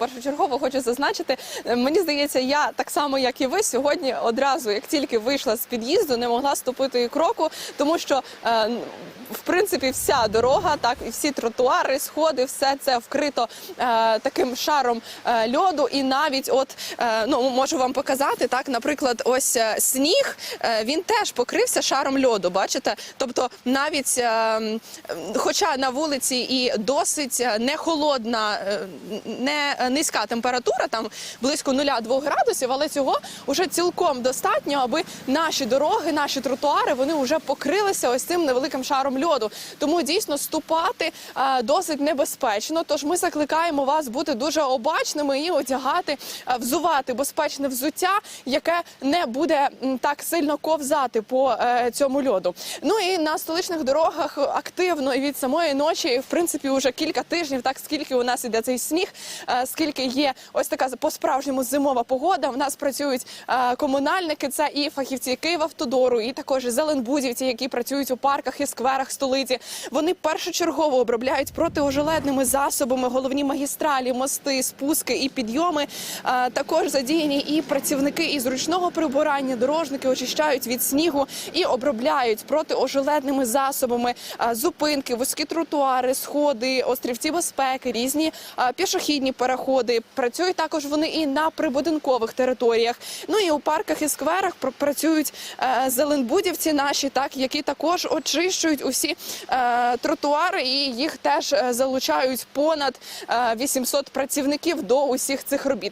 Першочергово хочу зазначити, е, мені здається, я так само, як і ви, сьогодні одразу, як тільки вийшла з під'їзду, не могла ступити і кроку, тому що е, в принципі вся дорога, так і всі тротуари, сходи, все це вкрито е, таким шаром льоду. І навіть, от ну можу вам показати, так, наприклад, ось сніг, він теж покрився шаром льоду. Бачите? Тобто, навіть хоча на вулиці і досить не холодна, не низька температура, там близько 0-2 градусів, але цього вже цілком достатньо, аби наші дороги, наші тротуари вони вже покрилися ось цим невеликим шаром льоду. Тому дійсно ступати е, досить небезпечно. Тож ми закликаємо вас бути дуже обачними і одягати, е, взувати безпечне взуття, яке не буде так сильно ковзати по е, цьому льоду. Ну і на столичних дорогах активно і від самої ночі, в принципі, вже кілька тижнів, так скільки у нас іде цей сніг, е, скільки є ось така по-справжньому зимова погода. У нас працюють е, комунальники, це і фахівці Київавтодору, і також зеленбудівці, які працюють у парках і скверах столиці. Вони першочергово обробляють протиожеледними засобами головні магістралі, мости, спуски і підйоми. Е, Також задіяні і працівники із ручного прибирання, дорожники очищають від снігу і обробляють протиожеледними засобами е, зупинки, вузькі тротуари, сходи, острівці безпеки, різні пішохідні переходи. Працюють також вони і на прибудинкових територіях. Ну і у парках і скверах пр- працюють е, зеленбудівці наші, так які також очищують усі е, тротуари, і їх теж е, залучають понад е, 800 працівників до усіх цих робіт.